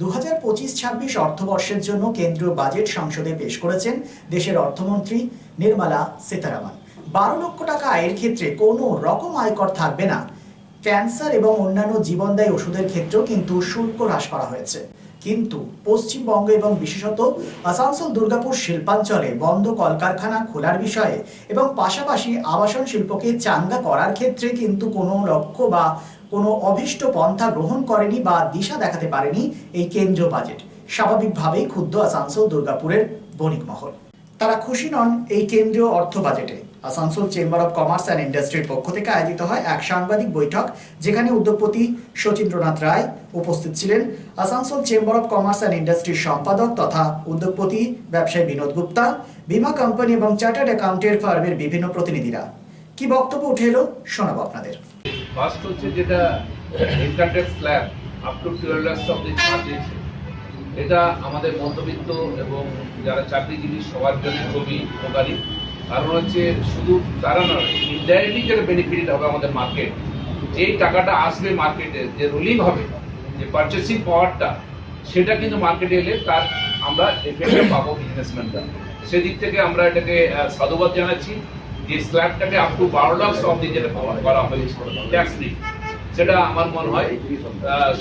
দু হাজার পঁচিশ, ছাব্বিশ অর্থবর্ষের জন্য কেন্দ্রীয় বাজেট সংসদে পেশ করেছেন দেশের অর্থমন্ত্রী নির্মলা সীতারামন। বারো লক্ষ টাকা আয়ের ক্ষেত্রে কোনো রকম আয়কর থাকবে না। ক্যান্সার এবং অন্যান্য জীবনদায়ী ওষুধের ক্ষেত্রেও কিন্তু শুল্ক হ্রাস করা হয়েছে। কিন্তু পশ্চিমবঙ্গ এবং বিশেষত আসানসোল, দুর্গাপুর শিল্পাঞ্চলে বন্ধ কলকারখানা খোলার বিষয়ে এবং পাশাপাশি আবাসন শিল্পকে চাঙ্গা করার ক্ষেত্রে কিন্তু কোনো লক্ষ্য বা কোনো অভীষ্ট পন্থা গ্রহণ করেনি বা দিশা দেখাতে পারেনি এই কেন্দ্রীয় বাজেট স্বাভাবিকভাবেই ক্ষুব্ধ আসানসোল দুর্গাপুরের বণিক মহল তারা খুশি নন এই কেন্দ্রীয় অর্থ বাজেটে Asansol chamber of commerce and ইন্ডাস্ট্রির পক্ষ থেকে আয়োজিত হয় এক সাংবাদিক বৈঠক, যেখানে উদ্যোগপতি শচীন্দ্রনাথ রায় উপস্থিত ছিলেন। Asansol chamber of commerce and ইন্ডাস্ট্রির সম্পাদক তথা উদ্যোগপতি ব্যবসায়ী বিনোদ গুপ্তা, বীমা কোম্পানি এবং চার্টার্ড অ্যাকাউন্টের ফার্মের বিভিন্ন প্রতিনিধিরা। কি বক্তব্য উঠে এলো শোনাবো আপনাদের। ফার্স্ট হচ্ছে যেটা income tax slab up to twelve lakhs দিয়েছে। এটা আমাদের মধ্যবিত্ত এবং যারা চাকরিজীবী, সবার জন্য খুবই উপকারী। কারণ হচ্ছে শুধু তারা নয় ইনডাইরেক্টলি যেটা বেনিফিট হবে আমাদের মার্কেট যেই টাকাটা আসবে মার্কেটে যে রুলিং হবে, যে পারচেসিং পাওয়ারটা সেটা কিন্তু মার্কেটে এলে তার আমরা এফেক্ট পাবো বিজনেসম্যানরা সেদিক থেকে আমরা এটাকে সাধুবাদ জানাচ্ছি। যে স্ল্যাবটাকে আপ টু বারো লাখ অব্দি যেটা করা হয়েছে ট্যাক্স ফ্রি সেটা আমার মনে হয়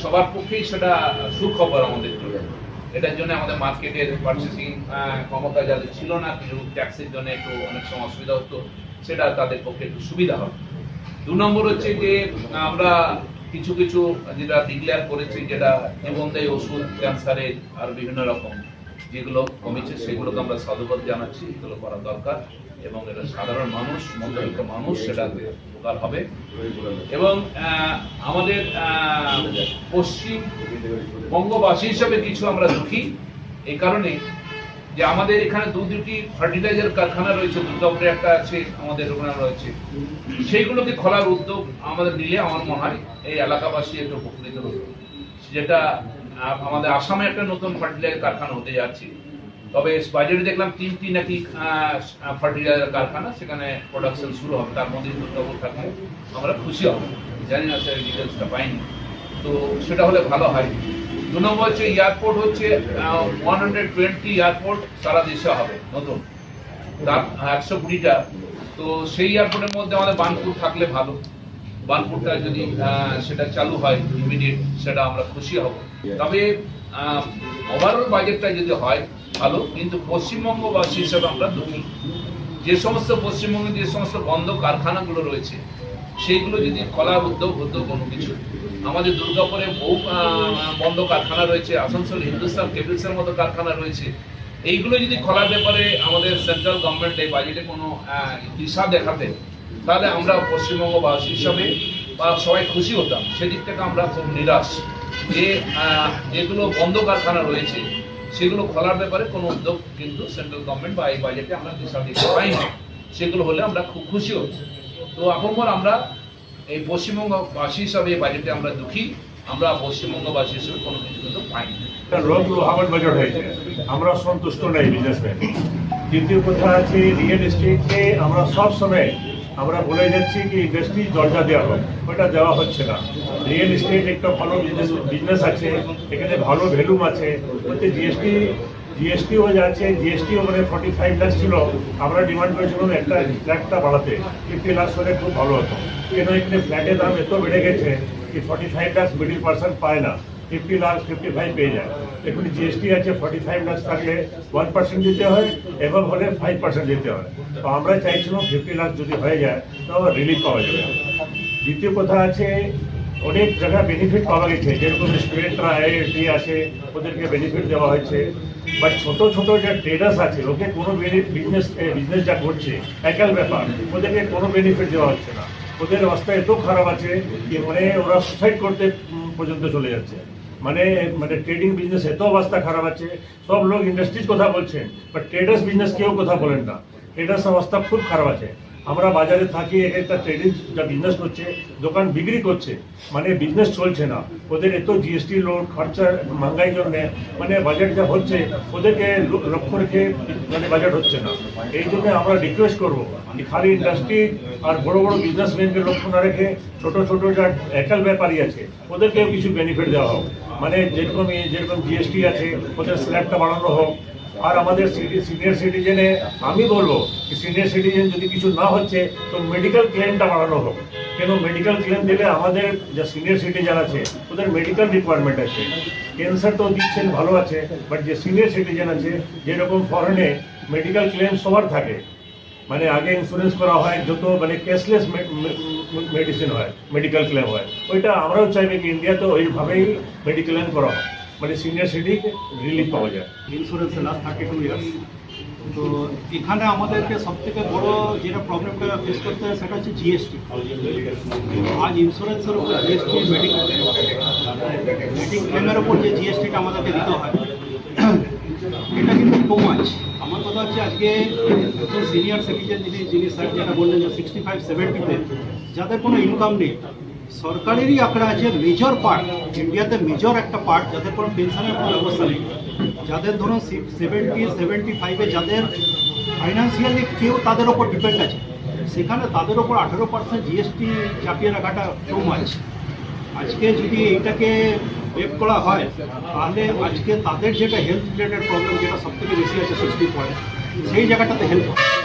সবার পক্ষেই সেটা সুখবর আমাদের জন্য। এটার জন্য আমাদের মার্কেটের পারচেসিং ক্ষমতা যাদের ছিল না কিছু ট্যাক্সের জন্য একটু অনেক সময় অসুবিধা হতো, সেটা তাদের পক্ষে একটু সুবিধা হবে। দু নম্বর হচ্ছে যে, আমরা কিছু কিছু যেটা ডিক্লেয়ার করেছি, যেটা জীবনদায়ী ওষুধ ক্যান্সারের আর বিভিন্ন রকম। যেগুলো কমেছে, সেগুলোকে আমরা সাধুবাদ জানাচ্ছি, এগুলো করা দরকার এবং এটা সাধারণ মানুষ, মধ্যবিত্ত মানুষ সেটা উপকার হবে। এবং আমাদের পশ্চিম বঙ্গবাসী হিসাবে কিছু আমরা দুঃখী, এই কারণে যে আমাদের এখানে দু দুটি ফার্টিলাইজার কারখানা রয়েছে দুর্গাপুরে একটা আছে আমাদের ওখানে রয়েছে, সেইগুলোকে খোলার উদ্যোগ আমাদের নিলে আমার মনে হয় এই এলাকাবাসী একটু উপকৃত হবে যেটা আমাদের আসামে একটা নতুন ফার্টিলাইজার কারখানা হতে যাচ্ছে। তবে বাজেটে দেখলাম তিনটি নাকি ফার্টিলাইজার কারখানা, সেখানে প্রোডাকশন শুরু হবে, তার মধ্যে দুর্গাপুর থাকলে আমরা খুশি হব, জানি না স্যার ডিটেলসটা পাইনি। তো সেটা হলে ভালো হয়। দু নম্বর হচ্ছে এয়ারপোর্ট হচ্ছে ওয়ান হান্ড্রেড টোয়েন্টি এয়ারপোর্ট সারা দেশে হবে, নতুন। তার একশো কুড়িটা। তো সেই এয়ারপোর্টের মধ্যে আমাদের বানপুর থাকলে ভালো। বানপুরটা যদি সেটা চালু হয় ইমিডিয়েট সেটা আমরা খুশি হব। তবে ওভারঅল বাজেটটা যদি হয় ভালো কিন্তু পশ্চিমবঙ্গবাসী হিসেবে আমরা দুঃখী। যে সমস্ত পশ্চিমবঙ্গে যে সমস্ত বন্ধ কারখানাগুলো রয়েছে সেইগুলো যদি খোলার উদ্যোগ হতো কোনো কিছু। আমাদের দুর্গাপুরে বহু বন্ধ কারখানা রয়েছে আসানসোল হিন্দুস্তান কেবলসের মতো কারখানা রয়েছে। এইগুলো যদি খোলার ব্যাপারে আমাদের সেন্ট্রাল গভর্নমেন্ট এই বাজেটে কোনো দিশা দেখাতে তাহলে আমরা পশ্চিমবঙ্গবাসী হিসাবে বা সবাই খুশি হতাম। সেদিক থেকে আমরা খুব নিরাশ। যে যেগুলো বন্ধ কারখানা রয়েছে, সেগুলো খোলার ব্যাপারে কোনো উদ্যোগ কিন্তু সেন্ট্রাল গভর্নমেন্ট বা এই বাজেটে আমরা দিশা দিতে পাইনি। সেগুলো হলে আমরা খুব খুশি হচ্ছি তো এখন আমরা এই পশ্চিমবঙ্গবাসী হিসাবে এই বাজেটে আমরা দুঃখী। আমরা পশ্চিমবঙ্গবাসী হিসেবে কোনো কিছু কিন্তু পাইনি। হয়েছে। আমরা সন্তুষ্ট নাই বিজনেসম্যান। দ্বিতীয় কথা আছে রিয়েল এস্টেটকে আমরা সব সময় আমরা বলে যাচ্ছি কি ইন্ডাস্ট্রি দরজা দেওয়া হোক, ওটা দেওয়া হচ্ছে না। রিয়েল এস্টেট একটা ভালো বিজনেস বিজনেস আছে, এখানে ভালো ভ্যালুম আছে। বলতে জিএসটি জিএসটিও যাচ্ছে জিএসটিও মানে ফর্টি ফাইভ লাখ ছিল, আমরা ডিমান্ড করেছিলাম একটা লাখটা বাড়াতে। ফিফটি লাখ হলে খুব ভালো হতো। কেন এখানে ফ্ল্যাটের দাম এত বেড়ে গেছে, কি forty five lakh middle person পায় না? ফিফটি লাখ, ফিফটি ফাইভ পেয়ে যায়। এখন জিএসটি আছে ফর্টি ফাইভ লাখ থাকলে ওয়ান পার্সেন্ট দিতে হয় এবং হলে ফাইভ পার্সেন্ট দিতে হয়। তো আমরা চাইছিলাম ফিফটি লাখ যদি হয়ে যায়, তো রিলিফ পাওয়া যাবে। দ্বিতীয় কথা আছে, অনেক জায়গায় বেনিফিট পাওয়া গেছে। যেরকম স্টুডেন্টরা আইআইটি আছে, ওদেরকে বেনিফিট দেওয়া হয়েছে। বা ছোট ছোট যে ট্রেডার্স আছে, ওকে কোনো বিজনেস বিজনেস যা করছে, একাল ব্যাপার, ওদেরকে কোনো বেনিফিট দেওয়া হচ্ছে না। ওদের অবস্থা এত খারাপ আছে যে মানে ওরা সুসাইড করতে পর্যন্ত চলে যাচ্ছে। মানে মানে ট্রেডিং বিজনেস এত অবস্থা খারাপ আছে, সব লোক ইন্ডাস্ট্রিজ কথা বলছেন বাট ট্রেডার্স বিজনেস কেউ কথা বলেন না। ট্রেডার্স অবস্থা খুব খারাপ আছে। আমরা বাজারে থাকি এক একটা ট্রেডিং যা বিজনেস করছে, দোকান বিক্রি করছে মানে বিজনেস চলছে না। ওদের এত জিএসটি লোড খরচা, মহঙ্গাই জন্য মানে বাজেট যা হচ্ছে, ওদেরকে লক্ষ্য রেখে মানে বাজেট হচ্ছে না। এই জন্য আমরা রিকোয়েস্ট করব খালি ইন্ডাস্ট্রি আর বড় বড় বিজনেসম্যানকে লক্ষ্য না রেখে ছোট ছোট যা একাল ব্যাপারী আছে, ওদেরকেও কিছু বেনিফিট দেওয়া হোক। মানে যেরকম যেরকম জিএসটি আছে, ওদের স্ল্যাবটা বাড়ানো হোক আর আমাদের সিনিয়র সিটিজেনে আমি বলব সিনিয়র সিটিজেন যদি কিছু না হচ্ছে, তো মেডিকেল ক্লেমটা বাড়ানো হোক। কেন মেডিকেল ক্লেম দিলে আমাদের যা সিনিয়র সিটিজেন আছে, ওদের মেডিকেল রিকোয়ারমেন্ট আছে। ক্যান্সার তো দিচ্ছেন, ভালো আছে বাট যে সিনিয়র সিটিজেন আছে, যেরকম ফরেনে মেডিকেল ক্লেম সবার থাকে। মানে আগে ইন্স্যুরেন্স করা হয়, যত মানে ক্যাশলেস মেডিসিন হয় মেডিকেল ক্লেম হয়। ওইটা আমরাও চাইবে কি ইন্ডিয়াতে ওইভাবেই মেডিকেল ক্লেম করা হয় মানে সিনিয়র সিটি রিলিফ পাওয়া যায়। ইন্স্যুরেন্সের লাস্ট থার্টি টু ইয়ার্স তো এখানে আমাদেরকে সব থেকে বড় যেটা প্রবলেমটা ফেস করতে হয়, সেটা হচ্ছে জিএসটি আজ ইন্স্যুরেন্সের উপর জিএসটি মেডিকেল মেডিকেল ক্লেমের উপর যে জিএসটিটা আমাদেরকে দিতে হয়, এটা কিন্তু টু মাচ আমার কথা হচ্ছে আজকে সিনিয়র সিটিজেন যিনি যিনি স্যার যেটা বললেন যে সিক্সটি ফাইভ সেভেন্টিতে যাদের কোনো ইনকাম নেই সরকারেরই আঁকড়া আছে মেজর পার্ট ইন্ডিয়াতে মেজর একটা পার্ট যাদের কোনো পেনশনের কোনো ব্যবস্থা নেই। যাদের ধরুন সেভেন্টি সেভেন্টি ফাইভে যাদের ফাইন্যান্সিয়ালি কেউ তাদের ওপর ডিপেন্ড আছে। সেখানে তাদের ওপর আঠেরো পার্সেন্ট জিএসটি চাপিয়ে রাখাটা টু মাচ আজকে যদি এইটাকে ওয়েভ করা হয়, তাহলে আজকে তাদের যেটা হেলথ রিলেটেড প্রবলেম যেটা সব থেকে বেশি আছে সিক্সটি পয়েন্ট সেই জায়গাটাতে হেল্প হয়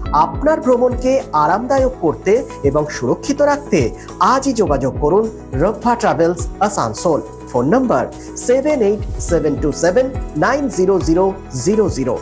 আপনার ভ্রমণকে আরামদায়ক করতে এবং সুরক্ষিত রাখতে আজই যোগাযোগ করুন Rafa travels Asansol. Phone number seven eight seven two seven nine zero zero zero zero